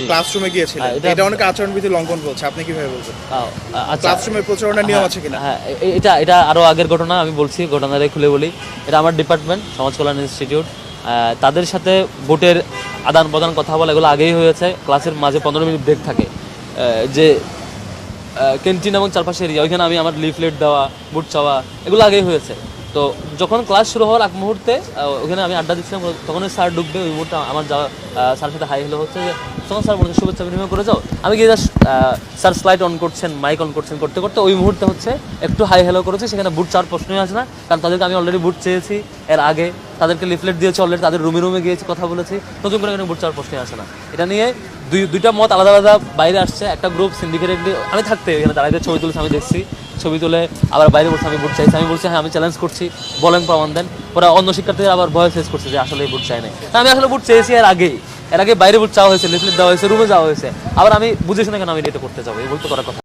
ক্লাসরুমে গিয়েছিলেন হ্যাঁ, এটা- অনেক আচরণবিধি লঙ্ঘন করছে। আপনি কীভাবে বলবেন? আহ, আচ্ছা। প্রচারণার নিয়ম আছে কিনা? হ্যাঁ এটা এটা আগের ঘটনা আমি বলছি খুলে বলি। এটা আমার ডিপার্টমেন্ট সমাজ কল্যাণ ইনস্টিটিউট তাদের সাথে ভোটের আদান প্রদান কথা বলা এগুলো আগেই হয়েছে। ক্লাসের মাঝে পনেরো মিনিট ব্রেক থাকে। যে ক্যান্টিন এবং চারপাশে এরিয়া ওইখানে আমি আমার লিফলেট দেওয়া বুট চাওয়া এগুলো আগেই হয়েছে। তো যখন ক্লাস শুরু হওয়ার এক মুহূর্তে ওখানে আমি আড্ডা দিচ্ছিলাম তখন স্যার ডুববে ওই মুহূর্তে আমার যাওয়া স্যারের সাথে হাই হলো হচ্ছে যে তখন স্যার, বলছে, শুভেচ্ছা বিনিময় করে যাও। আমি গিয়ে জাস্ট স্যার স্লাইড অন করছেন মাইক অন করছেন, করতে করতে ওই মুহূর্তে হচ্ছে একটু হাই হ্যালো করেছে, সেখানে বুট চাওয়ার প্রশ্নই আসে না, কারণ তাদেরকে আমি অলরেডি বুট চেয়েছি এর আগে। তাদেরকে লিফলেট দিয়েছি অলরেডি তাদের রুমে রুমে গিয়েছি, কথা বলেছি। নতুন করে এখানে বুট চাওয়ার প্রশ্নই আসে না। এটা নিয়ে দুই, দুইটা মত আলাদা আলাদা বাইরে আসছে। একটা গ্রুপ সিন্ডিকেটেড আমি থাকতে, এখানে দাঁড়াইতে ছবি তুলেছি, আমি দেখছি। ছবি তুলে আবার বাইরে বলছে আমি বুট চাইছি। আমি বলছি হ্যাঁ আমি চ্যালেঞ্জ করছি, বলেন প্রমাণ দেন। ওরা অন্য শিক্ষার্থীদের আবার ভয় ফেস করছে যে আসলে বুট চাই নাই। আমি আসলে বুট চেয়েছি এর আগেই। এর আগে বাইরে বুট চাওয়া হয়েছে লিফলেট দেওয়া হয়েছে, রুমে যাওয়া হয়েছে। আবার আমি বুঝে শুনে কেন আমি এটা করতে যাব, এই বলতে করার কথা।